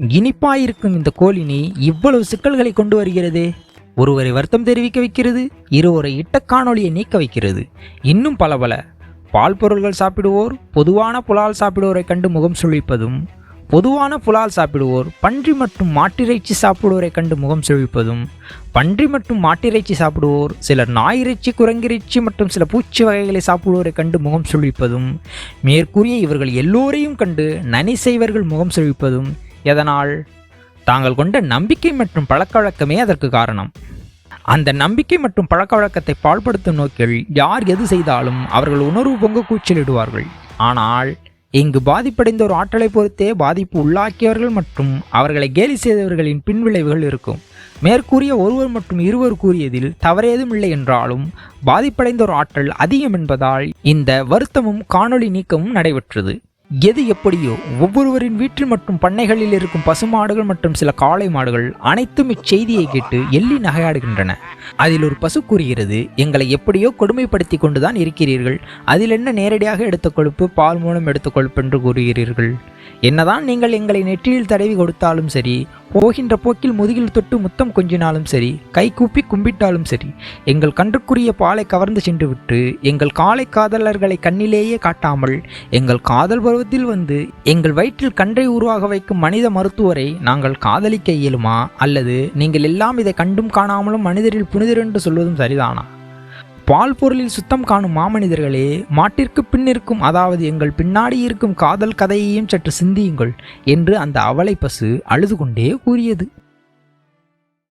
இனிப்பாயிருக்கும் இந்த கோழினி இவ்வளவு சிக்கல்களை கொண்டு வருகிறது. ஒருவரை வருத்தம் தெரிவிக்க வைக்கிறது இருவரை இட்ட நீக்க வைக்கிறது. இன்னும் பல பல பால் பொருள்கள் சாப்பிடுவோர் பொதுவான புலால் சாப்பிடுவோரை கண்டு முகம் சுழிப்பதும் பொதுவான புலால் சாப்பிடுவோர் பன்றி மற்றும் மாட்டிறைச்சி சாப்பிடுவோரை கண்டு முகம் சுழிப்பதும் பன்றி மற்றும் மாட்டிறைச்சி சாப்பிடுவோர் சிலர் நாயிறைச்சி குரங்கிறைச்சி மற்றும் சில பூச்சி வகைகளை சாப்பிடுவோரை கண்டு முகம் சுழிப்பதும் மேற்கூறிய இவர்கள் எல்லோரையும் கண்டு நனி செய்வர்கள் முகம் சுழிப்பதும் எதனால்? தாங்கள் கொண்ட நம்பிக்கை மற்றும் பழக்கவழக்கமே அதற்கு காரணம். அந்த நம்பிக்கை மற்றும் பழக்கவழக்கத்தை பாழ்படுத்தும் நோக்கில் யார் எது செய்தாலும் அவர்கள் உணர்வு பொங்க கூச்சலிடுவார்கள் ஆனால் இங்கு பாதிப்படைந்த ஒரு ஆற்றலை பொறுத்தே பாதிப்பு உள்ளாக்கியவர்கள் மற்றும் அவர்களை கேலி செய்தவர்களின் பின்விளைவுகள் இருக்கும். மேற்கூறிய ஒருவர் மற்றும் இருவர் கூறியதில் தவறேதும் இல்லை என்றாலும் பாதிப்படைந்த ஒரு ஆற்றல் அதிகம் என்பதால் இந்த வருத்தமும் காணொளி நீக்கமும் நடைபெற்றது. எது எப்படியோ ஒவ்வொருவரின் வீட்டில் மற்றும் பண்ணைகளில் இருக்கும் பசுமாடுகள் மற்றும் சில காளை மாடுகள் அனைத்தும் இச்செய்தியை கேட்டு எள்ளி நகையாடுகின்றன. அதில் ஒரு பசு கூறுகிறது எங்களை எப்படியோ கொடுமைப்படுத்தி கொண்டுதான் இருக்கிறீர்கள். அதில் என்ன நேரடியாக எடுத்த கொழுப்பு பால் மூலம் எடுத்த கொழுப்பு என்று கூறுகிறீர்கள். என்னதான் நீங்கள் எங்களை நெற்றியில் தடவி கொடுத்தாலும் சரி போகின்ற போக்கில் முதுகில் தொட்டு முத்தம் கொஞ்சினாலும் சரி கை கூப்பி கும்பிட்டாலும் சரி எங்கள் கன்றுக்குரிய பாலை கவர்ந்து சென்று விட்டு எங்கள் காலை காதலர்களை கண்ணிலேயே காட்டாமல் எங்கள் காதல் பருவத்தில் வந்து எங்கள் வயிற்றில் கன்றை உருவாக வைக்கும் மனித மருத்துவரை நாங்கள் காதலிக்க இயலுமா? அல்லது நீங்கள் எல்லாம் இதை கண்டும் காணாமலும் மனிதரில் புனிதர் என்று சொல்வதும் சரிதானா? பால் பொருளில் சுத்தம் காணும் மாமனிதர்களே மாட்டிற்கு பின்னிருக்கும் அதாவது எங்கள் பின்னாடி இருக்கும் காதல் கதையையும் சற்று சிந்தியுங்கள் என்று அந்த அவலை பசு அழுது கொண்டே கூறியது.